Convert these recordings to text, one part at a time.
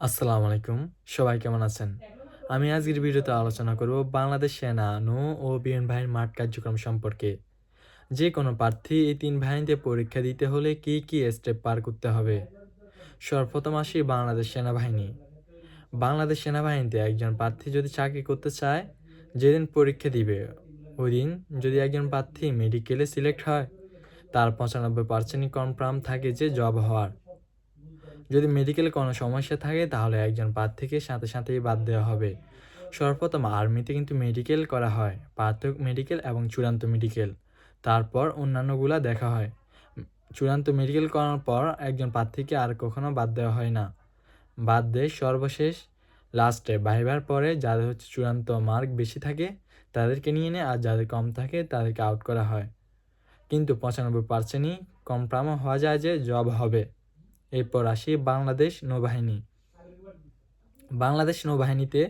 আসসালামু আলাইকুম। সবাই কেমন আছেন? আমি আজকের ভিডিওতে আলোচনা করব বাংলাদেশ সেনা, নৌ ও বিএন বাহিনীর মাঠ কার্যক্রম সম্পর্কে। যে কোনো প্রার্থী এই তিন বাহিনীতে পরীক্ষা দিতে হলে কি কি স্টেপ পার করতে হবে? সর্বপ্রথম আসি বাংলাদেশ সেনাবাহিনী। বাংলাদেশ সেনাবাহিনীতে একজন প্রার্থী যদি চাকরি করতে চায়, যেদিন পরীক্ষা দিবে ওই দিন যদি একজন প্রার্থী মেডিকেলে সিলেক্ট হয়, তার পঁচানব্বই পার্সেন্টই কনফার্ম থাকে যে জব হওয়ার। যদি মেডিকেলে কোনো সমস্যা থাকে, তাহলে একজন প্রার্থীকে সাথে সাথেই বাদ দেওয়া হবে। সর্বপ্রথম আর্মিতে কিন্তু মেডিকেল করা হয় প্রাথমিক মেডিকেল এবং চূড়ান্ত মেডিকেল তারপর অন্যান্যগুলা দেখা হয়। চূড়ান্ত মেডিকেল করার পর একজন প্রার্থীকে আর কখনো বাদ দেওয়া হয় না। বাদ দেয় সর্বশেষ লাস্টে ভাইবার পরে যাদের হচ্ছে চূড়ান্ত মার্ক বেশি থাকে, তাদেরকে নিয়ে নেয় আর যাদের কম থাকে, তাদেরকে আউট করা হয়। কিন্তু পঁচানব্বই পার্সেন্টই কনফার্ম হওয়া যায় যে জব হবে। এরপর আসি বাংলাদেশ নৌবাহিনী। বাংলাদেশ নৌবাহিনীতে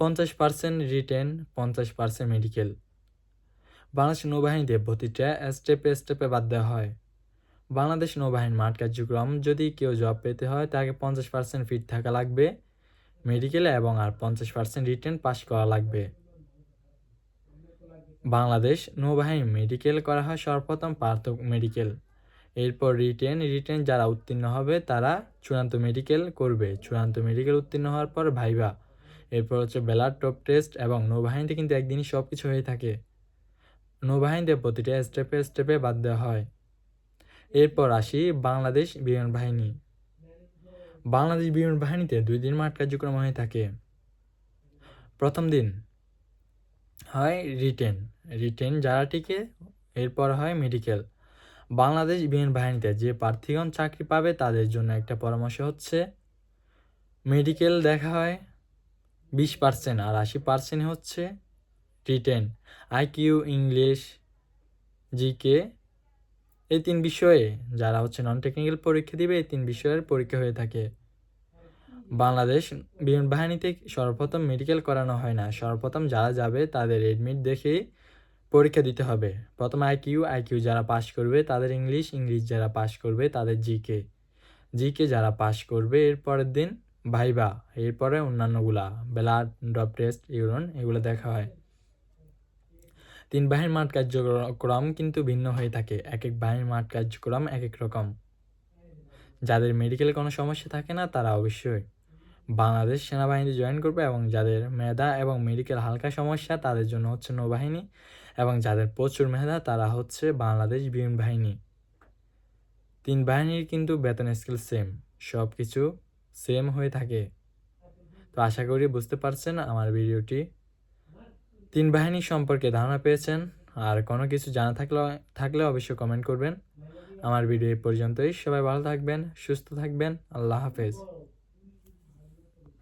পঞ্চাশ পার্সেন্ট রিটেন, পঞ্চাশ পার্সেন্ট মেডিকেল। বাংলাদেশ নৌবাহিনীতে প্রতিটা স্টেপে স্টেপে বাদ দেওয়া হয়। বাংলাদেশ নৌবাহিনীর মাঠ কার্যক্রম, যদি কেউ জব পেতে হয়, তাকে পঞ্চাশ পার্সেন্ট ফিট থাকা লাগবে, মেডিকেলে এবং আর পঞ্চাশ পার্সেন্ট রিটেন পাস করা লাগবে। বাংলাদেশ নৌবাহিনী মেডিকেল করা হয় সর্বপ্রথম প্রাথমিক মেডিকেল। এরপর রিটেন রিটেন যারা উত্তীর্ণ হবে, তারা চূড়ান্ত মেডিকেল করবে। চূড়ান্ত মেডিকেল উত্তীর্ণ হওয়ার পর ভাইবা এরপর হচ্ছে বেলার টপ টেস্ট এবং নৌবাহিনীতে কিন্তু একদিনই সব কিছু হয়ে থাকে। নৌবাহিনীতে প্রতিটা স্টেপে স্টেপে বাদ দেওয়া হয়। এরপর আসি বাংলাদেশ বিমান বাহিনী। বাংলাদেশ বিমান বাহিনীতে দুই দিন মাঠ কার্যক্রম হয়ে থাকে। প্রথম দিন হয় রিটেন রিটেন যারা টিকে, এরপর হয় মেডিকেল বাংলাদেশ বিমান বাহিনীতে যে প্রার্থীগণ চাকরি পাবে তাদের জন্য একটা পরামর্শ হচ্ছে, মেডিকেল দেখা হয় বিশ পার্সেন্ট আর আশি পার্সেন্ট হচ্ছে রিটেন, আইকিউ, ইংলিশ, জিকে, এই তিন বিষয়ে যারা হচ্ছে নন টেকনিক্যাল পরীক্ষা দিবে, এই তিন বিষয়ের পরীক্ষা হয়ে থাকে। বাংলাদেশ বিমান বাহিনীতে সর্বপ্রথম মেডিকেল করানো হয় না। সর্বপ্রথম যারা যাবে তাদের এডমিট দেখে পরীক্ষা দিতে হবে। প্রথমে আইকিউ আইকিউ যারা পাশ করবে তাদের ইংলিশ ইংলিশ যারা পাশ করবে তাদের জিকে জিকে যারা পাশ করবে এর পরের দিন ভাইবা এরপরে অন্যান্যগুলা, ব্লাড ড্রপ টেস্ট ইউরন এগুলো দেখা হয়। তিন বাহিনীর মাঠ কার্যক্রম কিন্তু ভিন্ন হয়ে থাকে। এক এক বাহিনীর মাঠ কার্যক্রম এক এক রকম। যাদের মেডিকেলে কোনো সমস্যা থাকে না, তারা অবশ্যই বাংলাদেশ সেনাবাহিনীতে জয়েন করবে এবং যাদের মেধা এবং মেডিকেল হালকা সমস্যা, তাদের জন্য হচ্ছে নৌবাহিনী। এবং যাদের প্রচুর মেধা তারা হচ্ছে বাংলাদেশ বিমান বাহিনী। তিন বাহিনীর কিন্তু বেতন স্কেল সেম সব কিছু সেম হয়ে থাকে। তো আশা করি বুঝতে পারছেন আমার ভিডিওটি। তিন বাহিনী সম্পর্কে ধারণা পেয়েছেন, আর কোনো কিছু জানা থাকলে থাকলে অবশ্যই কমেন্ট করবেন। আমার ভিডিও এই পর্যন্তই। সবাই ভালো থাকবেন, সুস্থ থাকবেন। আল্লাহ হাফেজ।